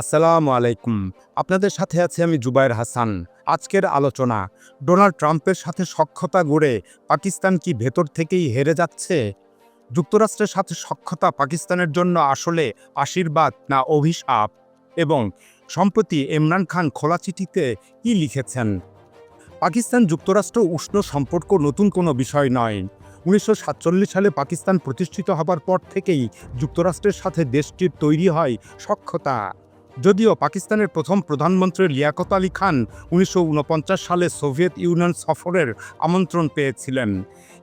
আসসালামু আলাইকুম। আপনাদের সাথে আছি আমি জুবাইর হাসান। আজকের আলোচনা, ডোনাল্ড ট্রাম্পের সাথে সক্ষতা গড়ে পাকিস্তান কি ভেতর থেকেই হেরে যাচ্ছে? যুক্তরাষ্ট্রের সাথে সক্ষতা পাকিস্তানের জন্য আসলে আশীর্বাদ না অভিশাপ? এবং সম্প্রতি ইমরান খান খোলা চিঠিতে কি লিখেছেন? পাকিস্তান যুক্তরাষ্ট্র উষ্ণ সম্পর্ক নতুন কোনো বিষয় নয়। উনিশশো সালে পাকিস্তান প্রতিষ্ঠিত হবার পর থেকেই যুক্তরাষ্ট্রের সাথে দেশটির তৈরি হয় সক্ষতা। যদিও পাকিস্তানের প্রথম প্রধানমন্ত্রী লিয়াকত আলী খান উনিশশো ঊনপঞ্চাশ সালে সোভিয়েত ইউনিয়ন সফরের আমন্ত্রণ পেয়েছিলেন।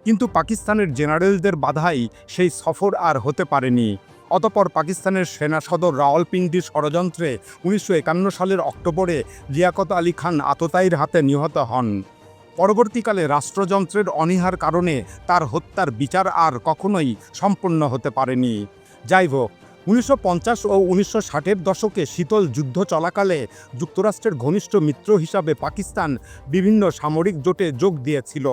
কিন্তু পাকিস্তানের জেনারেলদের বাধাই সেই সফর আর হতে পারেনি। অতপর পাকিস্তানের সেনা সদর রাওয়ালপিন্ডি ষড়যন্ত্রে উনিশশো একান্ন সালের অক্টোবরে লিয়াকত আলী খান আততায়ীর হাতে নিহত হন। পরবর্তীকালে রাষ্ট্রযন্ত্রের অনীহার কারণে তার হত্যার বিচার আর কখনোই সম্পন্ন হতে পারেনি। যাই হোক উনিশশো পঞ্চাশ ও উনিশশো ষাটের দশকে শীতল যুদ্ধ চলাকালে যুক্তরাষ্ট্রের ঘনিষ্ঠ মিত্র হিসাবে পাকিস্তান বিভিন্ন সামরিক জোটে যোগ দিয়েছিল।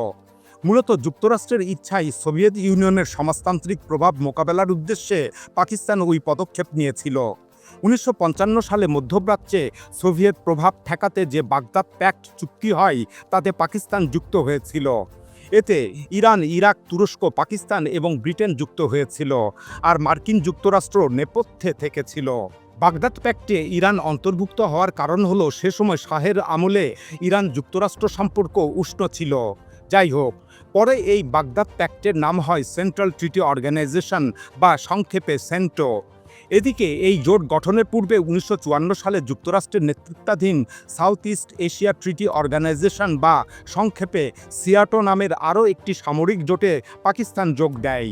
মূলত যুক্তরাষ্ট্রের ইচ্ছাই সোভিয়েত ইউনিয়নের সমাজতান্ত্রিক প্রভাব মোকাবেলার উদ্দেশ্যে পাকিস্তান ওই পদক্ষেপ নিয়েছিল। উনিশশো পঞ্চান্ন সালে মধ্যপ্রাচ্যে সোভিয়েত প্রভাব ঠেকাতে যে বাগদাদ প্যাক্ট চুক্তি হয়, তাতে পাকিস্তান যুক্ত হয়েছিল। এতে ইরান, ইরাক, তুরস্ক, পাকিস্তান এবং ব্রিটেন যুক্ত হয়েছিল আর মার্কিন যুক্তরাষ্ট্র নেপথ্যে থেকেছিল। বাগদাদ প্যাক্টে ইরান অন্তর্ভুক্ত হওয়ার কারণ হলো সে সময় শাহের আমলে ইরান যুক্তরাষ্ট্র সম্পর্ক উষ্ণ ছিল। যাই হোক, পরে এই বাগদাদ প্যাক্টের নাম হয় সেন্ট্রাল ট্রিটি অর্গানাইজেশন বা সংক্ষেপে সেন্টো। এদিকে এই জোট গঠনের পূর্বে উনিশশো চুয়ান্ন সালে যুক্তরাষ্ট্রের নেতৃত্বাধীন south east Asia treaty organisation বা সংক্ষেপে সিয়াটো নামের আরও একটি সামরিক জোটে পাকিস্তান যোগ দেয়।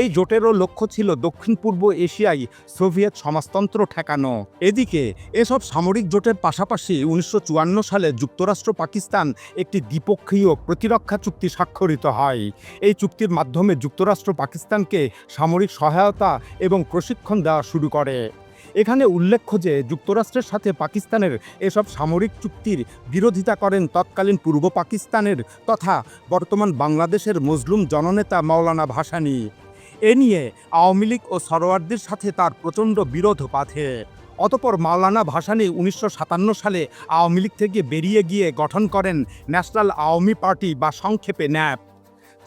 এই জোটেরও লক্ষ্য ছিল দক্ষিণ পূর্ব এশিয়ায় সোভিয়েত সমাজতন্ত্র ঠেকানো। এদিকে এসব সামরিক জোটের পাশাপাশি উনিশশো চুয়ান্ন সালে যুক্তরাষ্ট্র পাকিস্তান একটি দ্বিপক্ষীয় প্রতিরক্ষা চুক্তি স্বাক্ষরিত হয়। এই চুক্তির মাধ্যমে যুক্তরাষ্ট্র পাকিস্তানকে সামরিক সহায়তা এবং প্রশিক্ষণ দেওয়া শুরু করে। এখানে উল্লেখ্য যে, যুক্তরাষ্ট্রের সাথে পাকিস্তানের এসব সামরিক চুক্তির বিরোধিতা করেন তৎকালীন পূর্ব পাকিস্তানের তথা বর্তমান বাংলাদেশের মজলুম জননেতা মাওলানা ভাসানী। এ নিয়ে আওয়ামী লীগ ও সরোয়ারদের সাথে তার প্রচণ্ড বিরোধ বাধে। অতপর মাওলানা ভাসানী উনিশশো সাতান্ন সালে আওয়ামী লীগ থেকে বেরিয়ে গিয়ে গঠন করেন ন্যাশনাল আওয়ামী পার্টি বা সংক্ষেপে ন্যাপ।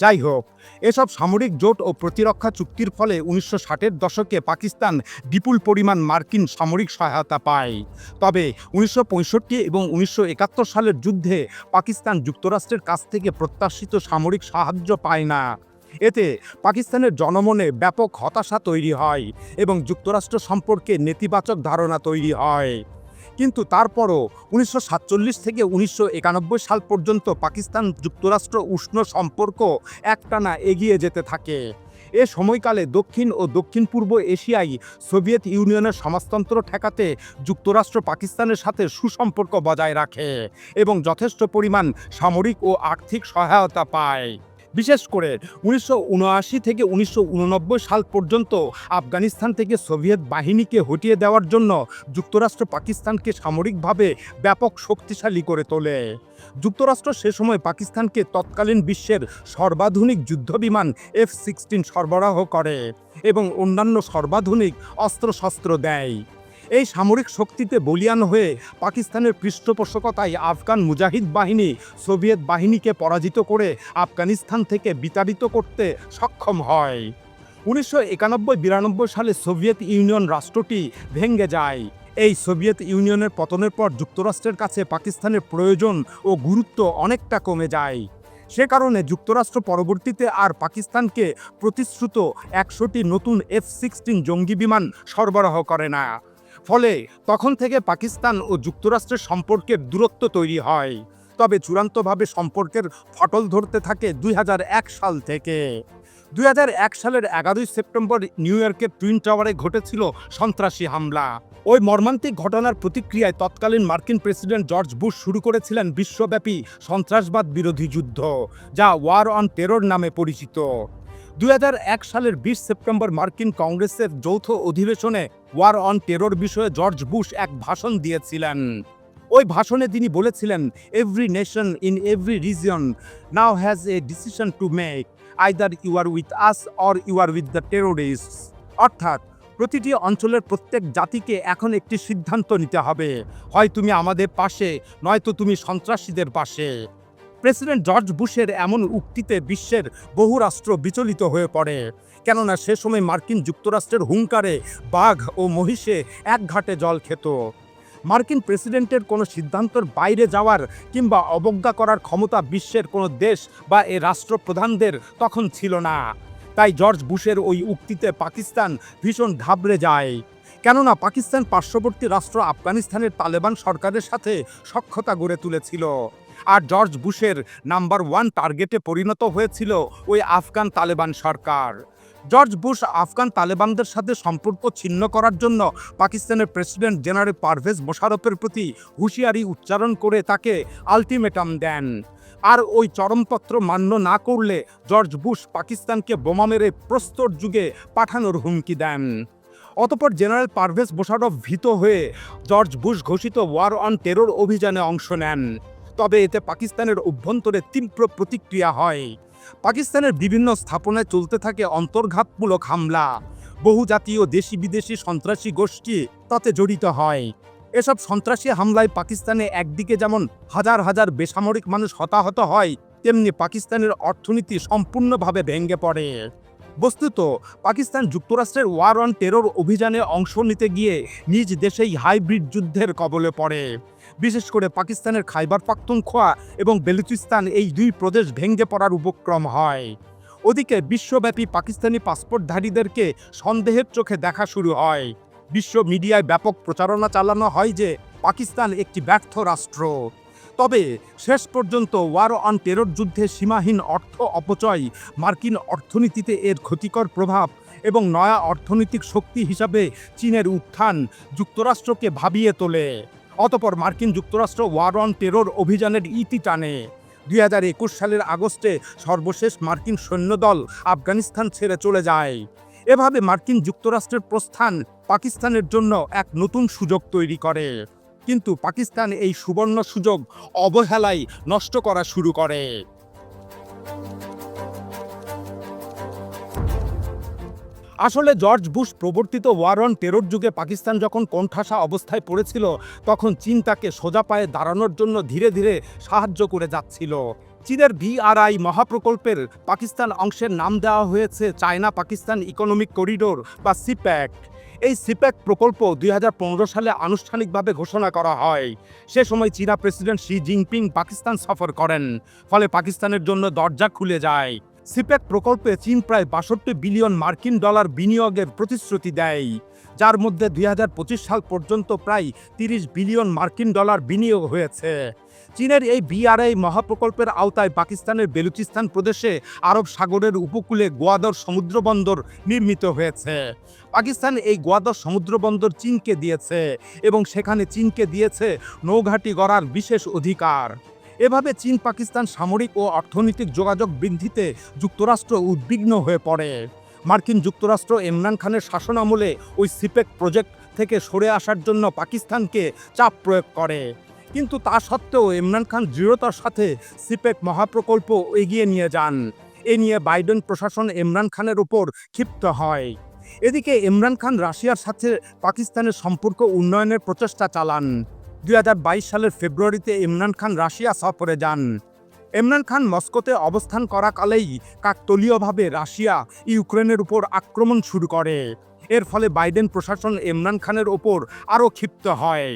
যাই হোক, এসব সামরিক জোট ও প্রতিরক্ষা চুক্তির ফলে উনিশশো ষাটের দশকে পাকিস্তান বিপুল পরিমাণ মার্কিন সামরিক সহায়তা পায়। তবে উনিশশো পঁয়ষট্টি এবং উনিশশো একাত্তর সালের যুদ্ধে পাকিস্তান যুক্তরাষ্ট্রের কাছ থেকে প্রত্যাশিত সামরিক সাহায্য পায় না। এতে পাকিস্তানের জনমনে ব্যাপক হতাশা তৈরি হয় এবং যুক্তরাষ্ট্র সম্পর্কে নেতিবাচক ধারণা তৈরি হয়। কিন্তু তারপরও উনিশশো সাতচল্লিশ থেকে উনিশশো একানব্বই সাল পর্যন্ত পাকিস্তান যুক্তরাষ্ট্র উষ্ণ সম্পর্ক একটানা এগিয়ে যেতে থাকে। এ সময়কালে দক্ষিণ ও দক্ষিণ পূর্ব এশিয়ায় সোভিয়েত ইউনিয়নের সমাজতন্ত্র ঠেকাতে যুক্তরাষ্ট্র পাকিস্তানের সাথে সুসম্পর্ক বজায় রাখে এবং যথেষ্ট পরিমাণ সামরিক ও আর্থিক সহায়তা পায়। বিশেষ করে উনিশশো উনআশি থেকে উনিশশো উননব্বই সাল পর্যন্ত আফগানিস্তান থেকে সোভিয়েত বাহিনীকে হটিয়ে দেওয়ার জন্য যুক্তরাষ্ট্র পাকিস্তানকে সামরিকভাবে ব্যাপক শক্তিশালী করে তোলে। যুক্তরাষ্ট্র সে সময় পাকিস্তানকে তৎকালীন বিশ্বের সর্বাধুনিক যুদ্ধবিমান এফ সিক্সটিন সরবরাহ করে এবং অন্যান্য সর্বাধুনিক অস্ত্রশস্ত্র দেয়। এই সামরিক শক্তিতে বলিয়ান হয়ে পাকিস্তানের পৃষ্ঠপোষকতায় আফগান মুজাহিদ বাহিনী, সোভিয়েত বাহিনীকে পরাজিত করে আফগানিস্তান থেকে বিতাড়িত করতে সক্ষম হয়। উনিশশো একানব্বই বিরানব্বই সালে সোভিয়েত ইউনিয়ন রাষ্ট্রটি ভেঙে যায়। এই সোভিয়েত ইউনিয়নের পতনের পর যুক্তরাষ্ট্রের কাছে পাকিস্তানের প্রয়োজন ও গুরুত্ব অনেকটা কমে যায়। সে কারণে যুক্তরাষ্ট্র পরবর্তীতে আর পাকিস্তানকে প্রতিশ্রুত একশোটি নতুন এফ সিক্সটিন জঙ্গি বিমান সরবরাহ করে না। ফলে তখন থেকে পাকিস্তান ও যুক্তরাষ্ট্রের সম্পর্কের দূরত্ব তৈরি হয়। তবে চূড়ান্তভাবে সম্পর্কের ফটল ধরতে থাকে দুই হাজার এক সাল থেকে। দুই হাজার এক সালের এগারোই সেপ্টেম্বর নিউ ইয়র্কের টুইন টাওয়ারে ঘটেছিল সন্ত্রাসী হামলা। ওই মর্মান্তিক ঘটনার প্রতিক্রিয়ায় তৎকালীন মার্কিন প্রেসিডেন্ট জর্জ বুশ শুরু করেছিলেন বিশ্বব্যাপী সন্ত্রাসবাদ বিরোধী যুদ্ধ, যা ওয়ার অন টেরর নামে পরিচিত। দুই হাজার এক সালের বিশ সেপ্টেম্বর মার্কিন কংগ্রেসের যৌথ অধিবেশনে ওয়ার অন টেরর বিষয়ে জর্জ বুশ এক ভাষণ দিয়েছিলেন। ওই ভাষণে তিনি বলেছিলেন every nation in every region now has a decision to make either you are with us or you are with the terrorist অর্থাৎ, প্রতিটি অঞ্চলের প্রত্যেক জাতিকে এখন একটি সিদ্ধান্ত নিতে হবে, হয় তুমি আমাদের পাশে, নয়তো তুমি সন্ত্রাসীদের পাশে। প্রেসিডেন্ট জর্জ বুশের এমন উক্তিতে বিশ্বের বহু রাষ্ট্র বিচলিত হয়ে পড়ে। কেননা সে সময় মার্কিন যুক্তরাষ্ট্রের হুঙ্কারে বাঘ ও মহিষে এক ঘাটে জল খেত। মার্কিন প্রেসিডেন্টের কোনো সিদ্ধান্তের বাইরে যাওয়ার কিংবা অবজ্ঞা করার ক্ষমতা বিশ্বের কোনো দেশ বা এ রাষ্ট্রপ্রধানদের তখন ছিল না। তাই জর্জ বুশের ওই উক্তিতে পাকিস্তান ভীষণ ঘাবড়ে যায়। কেননা পাকিস্তান পার্শ্ববর্তী রাষ্ট্র আফগানিস্তানের তালেবান সরকারের সাথে সক্ষতা গড়ে তুলেছিল। আর জর্জ বুশের নাম্বার ওয়ান টার্গেটে পরিণত হয়েছিল ওই আফগান তালেবান সরকার। জর্জ বুশ আফগান তালেবানদের সাথে সম্পর্ক ছিন্ন করার জন্য পাকিস্তানের প্রেসিডেন্ট জেনারেল পারভেজ মোশারফের প্রতি হুঁশিয়ারি উচ্চারণ করে তাকে আলটিমেটাম দেন। আর ওই চরমপত্র মান্য না করলে জর্জ বুশ পাকিস্তানকে বোমা মেরে প্রস্তর যুগে পাঠানোর হুমকি দেন। অতপর জেনারেল পারভেজ মোশারফ ভীত হয়ে জর্জ বুশ ঘোষিত ওয়ার অন টেরর অভিযানে অংশ নেন। তবে এতে পাকিস্তানের অভ্যন্তরে তীব্র প্রতিক্রিয়া হয়। পাকিস্তানের বিভিন্ন স্থাপনায় চলতে থাকে অন্তর্ঘাতমূলক হামলা। বহু জাতীয় দেশি বিদেশি সন্ত্রাসী গোষ্ঠী তাতে জড়িত হয়। এসব সন্ত্রাসী হামলায় পাকিস্তানে একদিকে যেমন হাজার হাজার বেসামরিক মানুষ হতাহত হয়, তেমনি পাকিস্তানের অর্থনীতি সম্পূর্ণভাবে ভেঙে পড়ে। বস্তুত পাকিস্তান যুক্তরাষ্ট্রের ওয়ার অন টেরর অভিযানে অংশ নিতে গিয়ে নিজ দেশেই হাইব্রিড যুদ্ধের কবলে পড়ে। বিশেষ করে পাকিস্তানের খাইবার পাখতুনখোয়া এবং বেলুচিস্তান এই দুই প্রদেশ ভেঙে পড়ার উপক্রম হয়। ওদিকে বিশ্বব্যাপী পাকিস্তানি পাসপোর্টধারীদেরকে সন্দেহের চোখে দেখা শুরু হয়। বিশ্ব মিডিয়ায় ব্যাপক প্রচারণা চালানো হয় যে পাকিস্তান একটি ব্যর্থ রাষ্ট্র। তবে শেষ পর্যন্ত ওয়ার অন টেরর যুদ্ধে সীমাহীন অর্থ অপচয় মার্কিন অর্থনীতিতে এর ক্ষতিকর প্রভাব এবং নয়া অর্থনৈতিক শক্তি হিসাবে চীনের উত্থান যুক্তরাষ্ট্রকে ভাবিয়ে তোলে। অতপর মার্কিন যুক্তরাষ্ট্র ওয়ার অন টেরর অভিযানের ইতি টানে। দুই হাজার একুশ সালের আগস্টে সর্বশেষ মার্কিন সৈন্যদল আফগানিস্তান ছেড়ে চলে যায়। এভাবে মার্কিন যুক্তরাষ্ট্রের প্রস্থান পাকিস্তানের জন্য এক নতুন সুযোগ তৈরি করে। কিন্তু পাকিস্তান এই সুবর্ণ সুযোগ অবহেলায় নষ্ট করা শুরু করে। আসলে জর্জ বুশ প্রবর্তিত ওয়ার অন টেরর যুগে পাকিস্তান যখন কোণঠাসা অবস্থায় পড়েছিল, তখন চীন তাকে সোজা পায়ে দাঁড়ানোর জন্য ধীরে ধীরে সাহায্য করে যাচ্ছিল। চীনের ভিআরআই মহাপ্রকল্পের পাকিস্তান অংশের নাম দেওয়া হয়েছে চায়না পাকিস্তান ইকোনমিক করিডোর বা সিপ্যাক। এই সিপ্যাক প্রকল্প দুই হাজার পনেরো সালে আনুষ্ঠানিকভাবে ঘোষণা করা হয়। সে সময় চীনা প্রেসিডেন্ট শি জিনপিং পাকিস্তান সফর করেন, ফলে পাকিস্তানের জন্য দরজা খুলে যায়। সিপ্যাক প্রকল্পে চীন প্রায় বাষট্টি বিলিয়ন মার্কিন ডলার বিনিয়োগের প্রতিশ্রুতি দেয়, যার মধ্যে দুই হাজার পঁচিশ সাল পর্যন্ত প্রায় তিরিশ বিলিয়ন মার্কিন ডলার বিনিয়োগ হয়েছে। চীনের এই বিআরআই মহাপ্রকল্পের আওতায় পাকিস্তানের বেলুচিস্তান প্রদেশে আরব সাগরের উপকূলে গোয়াদর সমুদ্রবন্দর নির্মিত হয়েছে। পাকিস্তান এই গোয়াদর সমুদ্রবন্দর চীনকে দিয়েছে এবং সেখানে চীনকে দিয়েছে নৌঘাটি গড়ার বিশেষ অধিকার। এভাবে চীন, পাকিস্তান সামরিক ও অর্থনৈতিক যোগাযোগ বৃদ্ধিতে যুক্তরাষ্ট্র উদ্বিগ্ন হয়ে পড়ে। মার্কিন যুক্তরাষ্ট্র ইমরান খানের শাসনামলে ওই সিপেক প্রজেক্ট থেকে সরে আসার জন্য পাকিস্তানকে চাপ প্রয়োগ করে। কিন্তু তা সত্ত্বেও ইমরান খান দৃঢ়তার সাথে সিপেক মহাপ্রকল্প এগিয়ে নিয়ে যান। এ নিয়ে বাইডেন প্রশাসন ইমরান খানের উপর ক্ষিপ্ত হয়। এদিকে ইমরান খান রাশিয়ার সাথে পাকিস্তানের সম্পর্ক উন্নয়নের প্রচেষ্টা চালান। দুই হাজার বাইশ সালের ফেব্রুয়ারিতে ইমরান খান রাশিয়া সফরে যান। ইমরান খান মস্কোতে অবস্থান করাকালেই কাকতলীয়ভাবে রাশিয়া ইউক্রেনের উপর আক্রমণ শুরু করে। এর ফলে বাইডেন প্রশাসন ইমরান খানের ওপর আরও ক্ষিপ্ত হয়।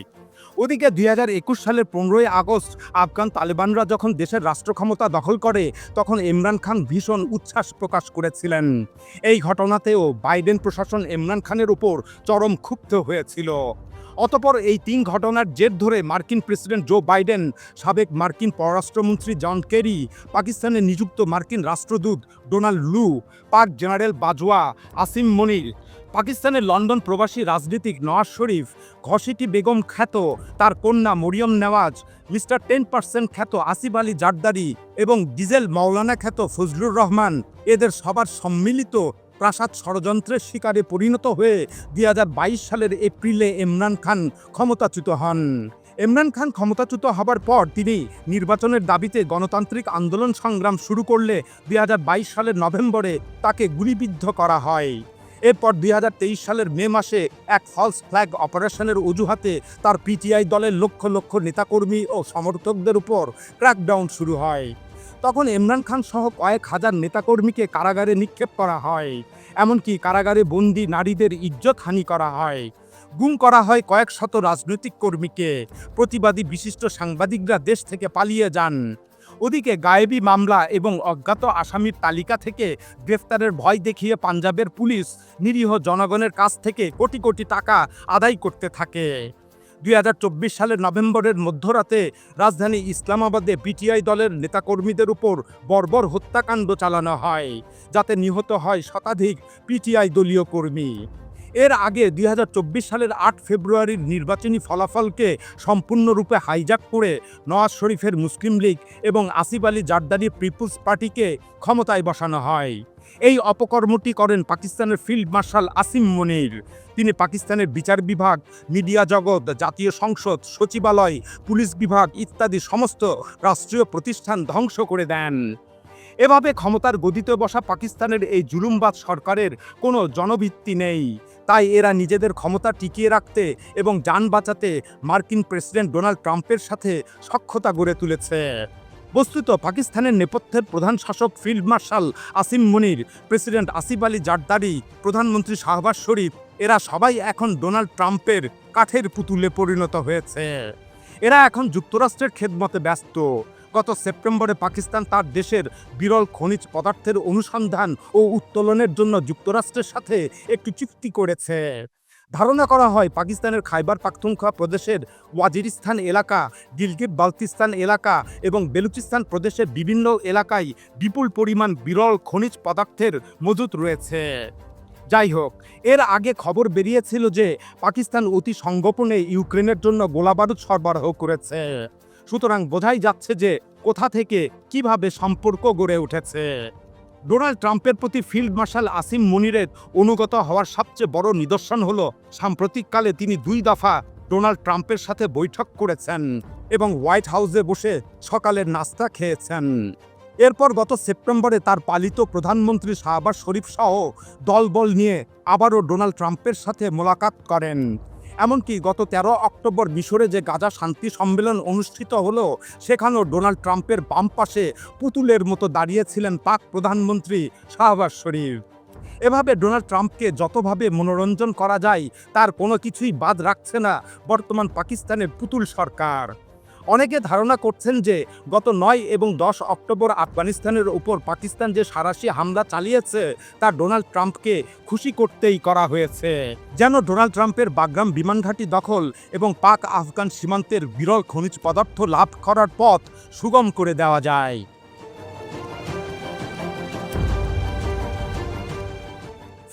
ওদিকে দুই হাজার একুশ সালের পনেরোই আগস্ট আফগান তালেবানরা যখন দেশের রাষ্ট্র ক্ষমতা দখল করে, তখন ইমরান খান ভীষণ উচ্ছ্বাস প্রকাশ করেছিলেন। এই ঘটনাতেও বাইডেন প্রশাসন ইমরান খানের উপর চরম ক্ষুব্ধ হয়েছিল। অতপর এই তিন ঘটনার জের ধরে মার্কিন প্রেসিডেন্ট জো বাইডেন, সাবেক মার্কিন পররাষ্ট্রমন্ত্রী জন কেরি পাকিস্তানে নিযুক্ত মার্কিন রাষ্ট্রদূত ডোনাল্ড লু, পাক জেনারেল বাজওয়া, আসিম মনির পাকিস্তানের লন্ডন প্রবাসী রাজনীতিক নওয়াজ শরীফ ঘসিটি বেগম খ্যাত, তার কন্যা Maryam Nawaz, mister ten percent খ্যাত আসিফ আলী জারদারি এবং ডিজেল মৌলানা খ্যাত ফজলুর রহমান, এদের সবার সম্মিলিত প্রাসাদ ষড়যন্ত্রের শিকারে পরিণত হয়ে দুই হাজার বাইশ সালের এপ্রিলে ইমরান খান ক্ষমতাচ্যুত হন। ইমরান খান ক্ষমতাচ্যুত হবার পর তিনি নির্বাচনের দাবিতে গণতান্ত্রিক আন্দোলন সংগ্রাম শুরু করলে দুই হাজার বাইশ সালের নভেম্বরে তাকে গুলিবিদ্ধ করা হয়। এরপর দুই হাজার তেইশ সালের মে মাসে এক ফলস ফ্ল্যাগ অপারেশনের অজুহাতে তার পিটিআই দলের লক্ষ লক্ষ নেতাকর্মী ও সমর্থকদের উপর ক্র্যাকডাউন শুরু হয়। তখন ইমরান খান সহ কয়েক হাজার নেতাকর্মীকে কারাগারে নিক্ষেপ করা হয়, এমনকি কারাগারে বন্দি নারীদের ইজ্জত হানি করা হয়। গুম করা হয় কয়েক শত রাজনৈতিক কর্মীকে। প্রতিবাদী বিশিষ্ট সাংবাদিকরা দেশ থেকে পালিয়ে যান। ওদিকে গায়েবী মামলা এবং অজ্ঞাত আসামির তালিকা থেকে গ্রেফতারের ভয় দেখিয়ে পাঞ্জাবের পুলিশ নিরীহ জনগণের কাছ থেকে কোটি কোটি টাকা আদায় করতে থাকে। দুই হাজার চব্বিশ সালের নভেম্বরের মধ্যরাতে রাজধানী ইসলামাবাদে পিটিআই দলের নেতাকর্মীদের উপর বর্বর হত্যাকাণ্ড চালানো হয়, যাতে নিহত হয় শতাধিক পিটিআই দলীয় কর্মী। এর আগে দুই হাজার চব্বিশ সালের আট ফেব্রুয়ারির নির্বাচনী ফলাফলকে সম্পূর্ণরূপে হাইজাক করে নওয়াজ শরীফের মুসলিম লীগ এবং আসিফ আলী জারদারি পিপুলস পার্টিকে ক্ষমতায় বসানো হয়। এই অপকর্মটি করেন পাকিস্তানের ফিল্ড মার্শাল আসিম মনির। তিনি পাকিস্তানের বিচার বিভাগ, মিডিয়া জগৎ, জাতীয় সংসদ, সচিবালয়, পুলিশ বিভাগ ইত্যাদি সমস্ত রাষ্ট্রীয় প্রতিষ্ঠান ধ্বংস করে দেন। এভাবে ক্ষমতার গদিতে বসা পাকিস্তানের এই জুলুমবাদ সরকারের কোনো জনভিত্তি নেই। তাই এরা নিজেদের ক্ষমতা টিকিয়ে রাখতে এবং যান বাঁচাতে মার্কিন প্রেসিডেন্ট ডোনাল্ড ট্রাম্পের সাথে সক্ষতা গড়ে তুলেছে। বস্তুত পাকিস্তানের নেপথ্যের প্রধান শাসক field marshal Asim Munir, president Asif Ali Zardari, প্রধানমন্ত্রী শাহবাজ শরীফ, এরা সবাই এখন ডোনাল্ড ট্রাম্পের কাঠের পুতুলে পরিণত হয়েছে। এরা এখন যুক্তরাষ্ট্রের খেদমতে ব্যস্ত। গত সেপ্টেম্বরে পাকিস্তান তার দেশের বিরল খনিজ পদার্থের অনুসন্ধান ও উত্তোলনের জন্য যুক্তরাষ্ট্রের সাথে একটি চুক্তি করেছে। ধারণা করা হয়, পাকিস্তানের খাইবার পাখতুনখোয়া প্রদেশের ওয়াজিরিস্তান এলাকা গিলগিট বালতিস্তান এলাকা এবং বেলুচিস্তান প্রদেশের বিভিন্ন এলাকায় বিপুল পরিমাণ বিরল খনিজ পদার্থের মজুত রয়েছে। যাই হোক, এর আগে খবর বেরিয়েছিল যে পাকিস্তান অতি সংগোপনে ইউক্রেনের জন্য গোলাবারুদ সরবরাহ করেছে। সুতরাং বোঝাই যাচ্ছে যে কোথা থেকে কীভাবে সম্পর্ক গড়ে উঠেছে। ডোনাল্ড ট্রাম্পের প্রতি ফিল্ড মার্শাল আসিম মনিরের অনুগত হওয়ার সবচেয়ে বড় নিদর্শন হল, সাম্প্রতিককালে তিনি দুই দফা ডোনাল্ড ট্রাম্পের সাথে বৈঠক করেছেন এবং হোয়াইট হাউসে বসে সকালের নাস্তা খেয়েছেন। এরপর গত সেপ্টেম্বরে তার পালিত প্রধানমন্ত্রী শাহবাজ শরীফ সহ দলবল নিয়ে আবারও ডোনাল্ড ট্রাম্পের সাথে মোলাকাত করেন। এমনকি গত তেরো অক্টোবর মিশরে যে গাজা শান্তি সম্মেলন অনুষ্ঠিত হলো, সেখানেও ডোনাল্ড ট্রাম্পের বাম পাশে পুতুলের মতো দাঁড়িয়েছিলেন পাক প্রধানমন্ত্রী শাহবাজ শরীফ। এভাবে ডোনাল্ড ট্রাম্পকে যতভাবে মনোরঞ্জন করা যায়, তার কোনো কিছুই বাদ রাখছে না বর্তমান পাকিস্তানের পুতুল সরকার। অনেকে ধারণা করছেন যে গত নয় এবং দশ অক্টোবর আফগানিস্তানের উপর পাকিস্তান যে সারাশি হামলা চালিয়েছে, তা ডোনাল্ড ট্রাম্পকে খুশি করতেই করা হয়েছে। যেন ডোনাল্ড ট্রাম্পের বাগ্রাম বিমানঘাটি দখল এবং পাক আফগান সীমান্তের বিরল খনিজ পদার্থ লাভ করার পথ সুগম করে দেওয়া যায়।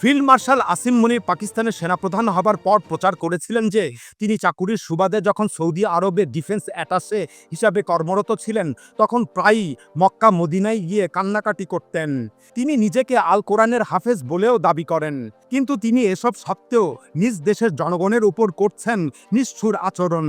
ফিল্ড মার্শাল আসিম মনি পাকিস্তানের সেনাপ্রধান হবার পর প্রচার করেছিলেন যে, তিনি চাকুরির সুবাদে যখন সৌদি আরবে ডিফেন্স অ্যাটাসে হিসাবে কর্মরত ছিলেন, তখন প্রায়ই মক্কা মদিনায় গিয়ে কান্নাকাটি করতেন। তিনি নিজেকে আল কোরআনের হাফেজ বলেও দাবি করেন। কিন্তু তিনি এসব সত্ত্বেও নিজ দেশের জনগণের উপর করছেন নিষ্ঠুর আচরণ।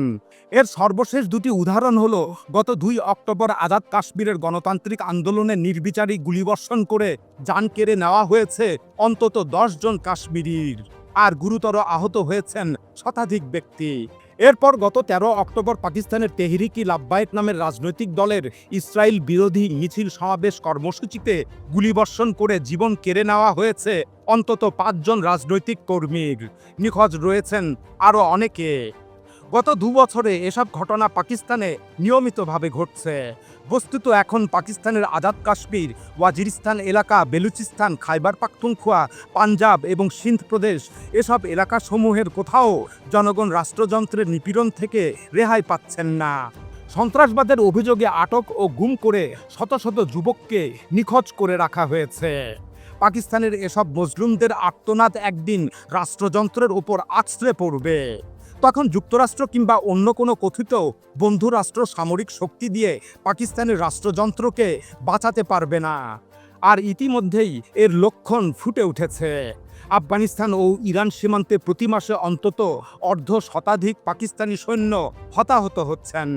এর সর্বশেষ দুটি উদাহরণ হল, গত দুই অক্টোবর আজাদ কাশ্মীরের গণতান্ত্রিক আন্দোলনে নির্বিচারী গুলিবর্ষণ করে যান কেড়ে নেওয়া হয়েছে অন্তত জন কাশ্মীরির আর গুরুতর আহত হয়েছেন শতাধিক ব্যক্তি। এরপর গত তেরো অক্টোবর পাকিস্তানের তেহরিকি লাভবায়ক নামের রাজনৈতিক দলের ইসরায়েল বিরোধী মিছিল সমাবেশ কর্মসূচিতে গুলিবর্ষণ করে জীবন কেড়ে নেওয়া হয়েছে অন্তত পাঁচজন রাজনৈতিক কর্মীর। নিখোঁজ রয়েছেন আরও অনেকে। গত দু বছরে এসব ঘটনা পাকিস্তানে নিয়মিতভাবে ঘটছে। বস্তুত এখন পাকিস্তানের আজাদ কাশ্মীর, ওয়াজিরিস্তান এলাকা, বেলুচিস্তান, খাইবার পাখতুনখোয়া, পাঞ্জাব এবং সিন্ধ প্রদেশ এসব এলাকাসমূহের কোথাও জনগণ রাষ্ট্রযন্ত্রের নিপীড়ন থেকে রেহাই পাচ্ছেন না। সন্ত্রাসবাদের অভিযোগে আটক ও গুম করে শত শত যুবককে নিখোঁজ করে রাখা হয়েছে। পাকিস্তানের এসব মজলুমদের আর্তনাদ একদিন রাষ্ট্রযন্ত্রের ওপর আছড়ে পড়বে। তখন যুক্তরাষ্ট্র কিংবা অন্য কোনো কথিত বন্ধু রাষ্ট্র সামরিক শক্তি দিয়ে পাকিস্তানের রাষ্ট্রযন্ত্রকে বাঁচাতে পারবে না। আর ইতিমধ্যেই এর লক্ষণ ফুটে উঠেছে। আফগানিস্তান ও ইরান সীমান্তে প্রতি মাসে অন্তত অর্ধ শতাধিক পাকিস্তানি সৈন্য হতাহত হচ্ছেন।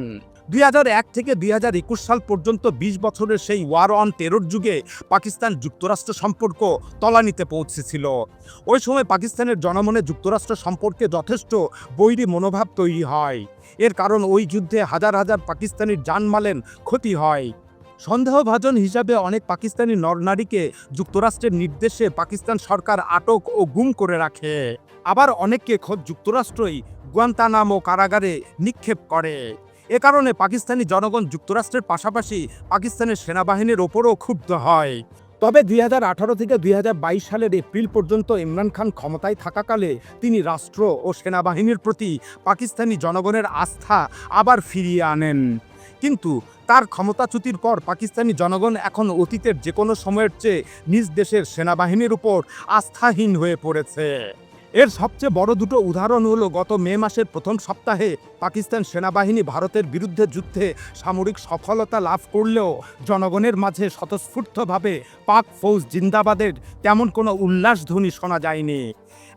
দুই হাজার এক থেকে দুই হাজার একুশ সাল পর্যন্ত ২০ বছরের সেই ওয়ার অন টেরর যুগে পাকিস্তান যুক্তরাষ্ট্র সম্পর্ক তলানিতে পৌঁছেছিল। ওই সময় পাকিস্তানের জনমনে যুক্তরাষ্ট্র সম্পর্কে যথেষ্ট বৈরী মনোভাব তৈরি হয়। এর কারণ ওই যুদ্ধে হাজার হাজার পাকিস্তানির জানমালের ক্ষতি হয়। সন্দেহভাজন হিসাবে অনেক পাকিস্তানি নরনারীকে যুক্তরাষ্ট্রের নির্দেশে পাকিস্তান সরকার আটক ও গুম করে রাখে। আবার অনেককে খোদ যুক্তরাষ্ট্রই গুয়ান্তানামো কারাগারে নিক্ষেপ করে। এ কারণে পাকিস্তানি জনগণ যুক্তরাষ্ট্রের পাশাপাশি পাকিস্তানের সেনাবাহিনীর ওপরও ক্ষুব্ধ হয়। তবে দুই হাজার আঠারো থেকে দুই হাজার বাইশ সালের এপ্রিল পর্যন্ত ইমরান খান ক্ষমতায় থাকাকালে তিনি রাষ্ট্র ও সেনাবাহিনীর প্রতি পাকিস্তানি জনগণের আস্থা আবার ফিরিয়ে আনেন। কিন্তু তার ক্ষমতাচ্যুতির পর পাকিস্তানি জনগণ এখন অতীতের যে কোনো সময়ের চেয়ে নিজ দেশের সেনাবাহিনীর উপর আস্থাহীন হয়ে পড়েছে। এর সবচেয়ে বড় দুটো উদাহরণ হলো, গত মে মাসের প্রথম সপ্তাহে পাকিস্তান সেনাবাহিনী ভারতের বিরুদ্ধে যুদ্ধে সামরিক সফলতা লাভ করলেও জনগণের মাঝে স্বতঃস্ফূর্তভাবে পাক ফৌজ জিন্দাবাদের তেমন কোনো উল্লাসধ্বনি শোনা যায়নি।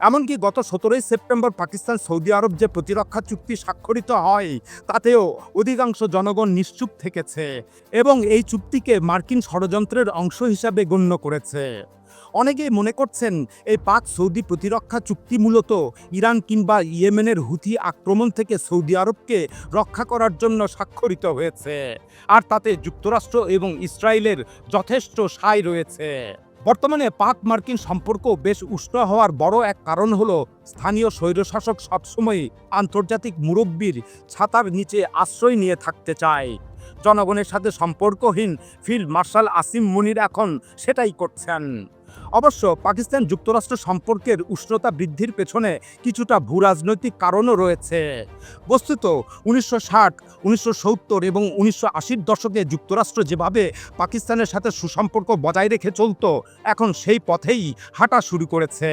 এমনকি গত সতেরোই সেপ্টেম্বর পাকিস্তান সৌদি আরব যে প্রতিরক্ষা চুক্তি স্বাক্ষরিত হয়, তাতেও অধিকাংশ জনগণ নিশ্চুপ থেকেছে এবং এই চুক্তিকে মার্কিন ষড়যন্ত্রের অংশ হিসাবে গণ্য করেছে। অনেকেই মনে করছেন এই পাক সৌদি প্রতিরক্ষা চুক্তি মূলত ইরান কিংবা ইয়েমেনের হুথি আক্রমণ থেকে সৌদি আরবকে রক্ষা করার জন্য স্বাক্ষরিত হয়েছে, আর তাতে যুক্তরাষ্ট্র এবং ইসরায়েলের যথেষ্ট সায় রয়েছে। বর্তমানে পাক মার্কিন সম্পর্ক বেশ উষ্ণ হওয়ার বড় এক কারণ হল স্থানীয় স্বৈরশাসক সবসময়ই আন্তর্জাতিক মুরব্বীর ছাতার নিচে আশ্রয় নিয়ে থাকতে চায়। জনগণের সাথে সম্পর্কহীন ফিল্ড মার্শাল আসিম মুনির এখন সেটাই করছেন। অবশ্য পাকিস্তান যুক্তরাষ্ট্র সম্পর্কের উষ্ণতা বৃদ্ধির পেছনে কিছুটা ভূ রাজনৈতিক কারণও রয়েছে। বস্তুত উনিশশো ষাট, উনিশশো সত্তর এবং উনিশশো আশির দশকে যুক্তরাষ্ট্র যেভাবে পাকিস্তানের সাথে সুসম্পর্ক বজায় রেখে চলত, এখন সেই পথেই হাঁটা শুরু করেছে।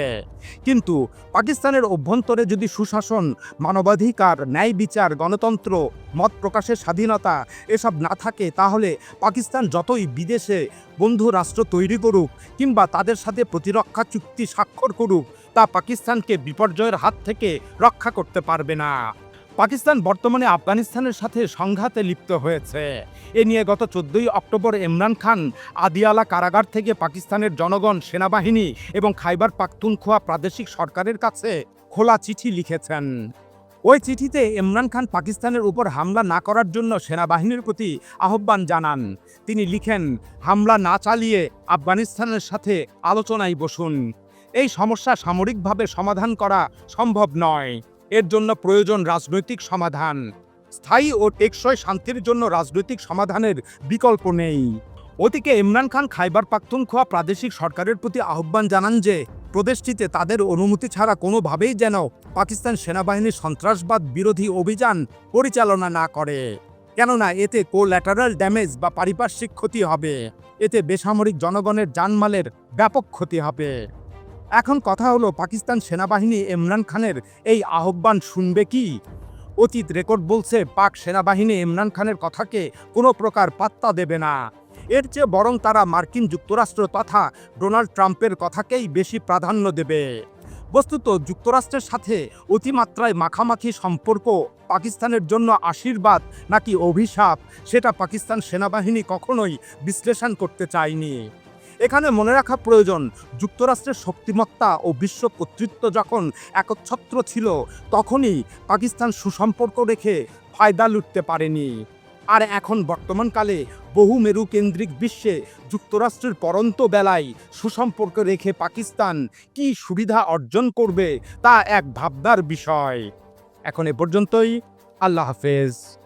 কিন্তু পাকিস্তানের অভ্যন্তরে যদি সুশাসন, মানবাধিকার, ন্যায় বিচার, গণতন্ত্র, মত প্রকাশের স্বাধীনতা এসব না থাকে, তাহলে পাকিস্তান যতই বিদেশে বন্ধু রাষ্ট্র তৈরি করুক কিংবা তাদের সাথে প্রতিরক্ষা চুক্তি স্বাক্ষর করুক, তা পাকিস্তানকে বিপর্যয়ের হাত থেকে রক্ষা করতে পারবে না। পাকিস্তান বর্তমানে আফগানিস্তানের সাথে সংঘাতে লিপ্ত হয়েছে। এ নিয়ে গত চোদ্দই অক্টোবর ইমরান খান আদিয়ালা কারাগার থেকে পাকিস্তানের জনগণ, সেনাবাহিনী এবং খাইবার পাখতুনখোয়া প্রাদেশিক সরকারের কাছে খোলা চিঠি লিখেছেন। ওই চিঠিতে ইমরান খান পাকিস্তানের উপর হামলা না করার জন্য সেনাবাহিনীর প্রতি আহ্বান জানান। তিনি লিখেন, হামলা না চালিয়ে আফগানিস্তানের সাথে আলোচনায় বসুন। এই সমস্যা সামরিকভাবে সমাধান করা সম্ভব নয়। এর জন্য প্রয়োজন রাজনৈতিক সমাধান। স্থায়ী ও টেকসই শান্তির জন্য রাজনৈতিক সমাধানের বিকল্প নেই। ওদিকে ইমরান খান খাইবার পাখতুনখোয়া প্রাদেশিক সরকারের প্রতি আহ্বান জানান যে, প্রদেশটিতে তাদের অনুমতি ছাড়া কোনোভাবেই যেন পাকিস্তান সেনাবাহিনী সন্ত্রাসবাদ বিরোধী অভিযান পরিচালনা না করে। কেননা এতে কোল্যাটারাল ড্যামেজ বা পারিপার্শ্বিক ক্ষতি হবে। এতে বেসামরিক জনগণের জানমালের ব্যাপক ক্ষতি হবে। এখন কথা হলো, পাকিস্তান সেনাবাহিনী ইমরান খানের এই আহ্বান শুনবে কি? অতীত রেকর্ড বলছে, পাক সেনাবাহিনী ইমরান খানের কথাকে কোনো প্রকার পাত্তা দেবে না। এর চেয়ে বরং তারা মার্কিন যুক্তরাষ্ট্র তথা ডোনাল্ড ট্রাম্পের কথাকেই বেশি প্রাধান্য দেবে। বস্তুত, যুক্তরাষ্ট্রের সাথে অতিমাত্রায় মাখামাখি সম্পর্ক পাকিস্তানের জন্য আশীর্বাদ নাকি অভিশাপ, সেটা পাকিস্তান সেনাবাহিনী কখনোই বিশ্লেষণ করতে চায়নি। এখানে মনে রাখা প্রয়োজন, যুক্তরাষ্ট্রের শক্তিমত্তা ও বিশ্ব কর্তৃত্ব যখন একচ্ছত্র ছিল, তখনই পাকিস্তান সুসম্পর্ক রেখে ফায়দা লুটতে পারেনি। আর এখন বর্তমানকালে বহু মেরুকেন্দ্রিক বিশ্বে যুক্তরাষ্ট্রের পরন্ত বেলায় সুসম্পর্ক রেখে পাকিস্তান কি সুবিধা অর্জন করবে তা এক ভাবনার বিষয়। এখন এ পর্যন্তই, আল্লাহ হাফেজ।